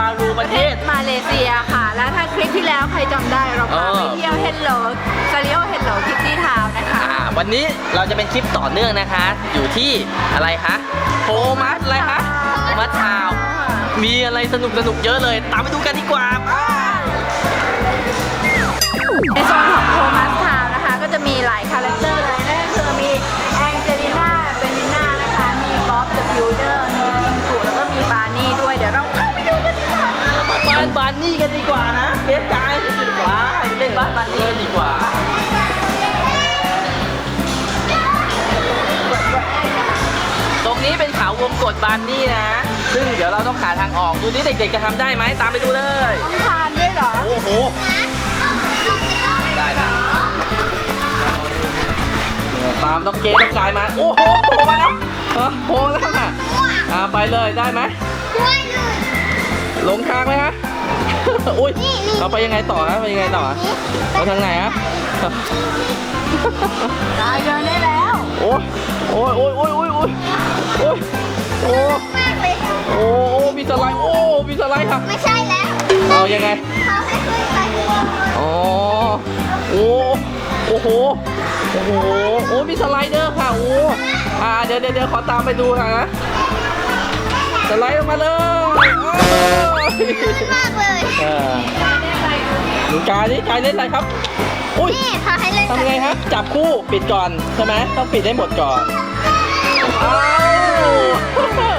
บารูประเทศ มาเลเซียค่ะ แล้วถ้าคลิปที่แล้วใครจำได้เราพาเออไปเที่ยวเฮลโลซาริโอเฮลโลคิตตี้ทาวนะคะ อ่า วันนี้เราจะเป็นคลิปต่อเนื่องนะคะ อยู่ที่อะไรคะโทมัสอะไรคะโทมัสทาวน์มีอะไรสนุกสนุกๆเยอะเลย ตามไปดูกันดีกว่า วงกดบานนี่นะ ซึ่งเดี๋ยวเราต้องหาทางออกดูนี่เด็กๆจะทำได้ไหมตามไปดูเลย ต้องทานด้วยเหรอ โอ้โห ได้นะตามต้องเกณฑ์ต้องกายมา โอ้โหโผล่มาแล้วเออโผล่แล้วค่ะอ่าไปเลยได้ไหมหลงทางไหมฮะ อุ้ยเราไปยังไงต่อฮะไปยังไงต่อฮะไปทางไหนฮะได้เดินได้แล้ว โอ้ยโอ้ยโอ้ยโอ้ยโอ้ยโอ้ยโอ้ย ยังไงเขาให้ขึ้นไปข้างบนอ๋อโอ้โอ้โหโอ้โหโอ้มีสไลเดอร์ค่ะโอ้อ่าเดี๋ยวเดี๋ยวเดี๋ยวขอตามไปดูค่ะนะสไลด์ออกมาเลยอ้าวมากเลยเออหนูกายนี่กายเล่นอะไรครับอุ้ยนี่เขาให้เล่นทำไงครับจับคู่ปิดก่อนใช่ไหมต้องปิดให้หมดก่อนอ้าว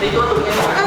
ตีตัวตุ่นกันหน่อยเอา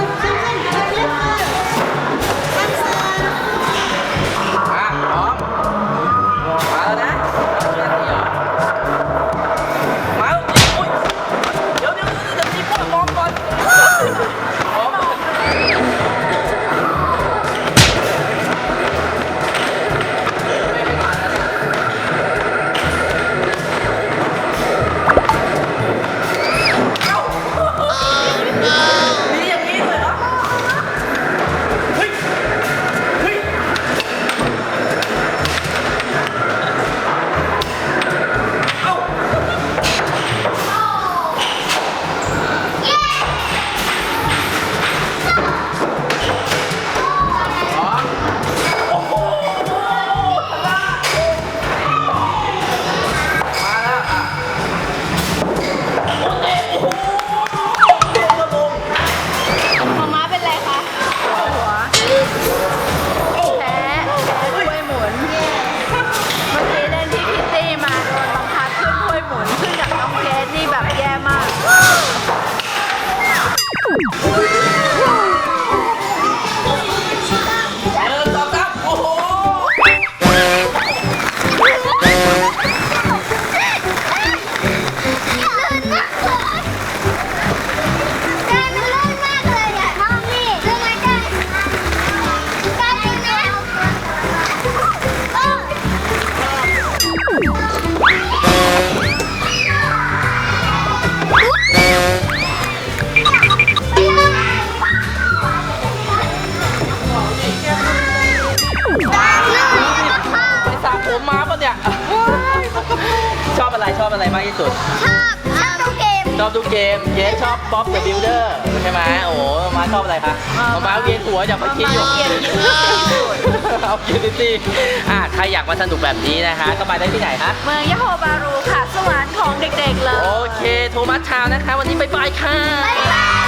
อบอะไรชอบอะไรมากที่สุด ชอบชอบดูเกม ชอบดูเกม เยสชอบป๊อปเดอะบิลเดอร์ใช่ไหมโอ้โหมาชอบอะไรคะมามาเวียนหัวจากเมื่อกี้อยู่มาเวียนหัวเอาคิวตี้อะใครอยากมาสนุกแบบนี้นะคะก็มาได้ที่ไหนคะเมืองยะโฮบารูค่ะสวรรค์ของเด็กๆเลย โอเค โทมัสทาวน์นะคะ วันนี้บ๊ายบายค่ะบ๊ายบาย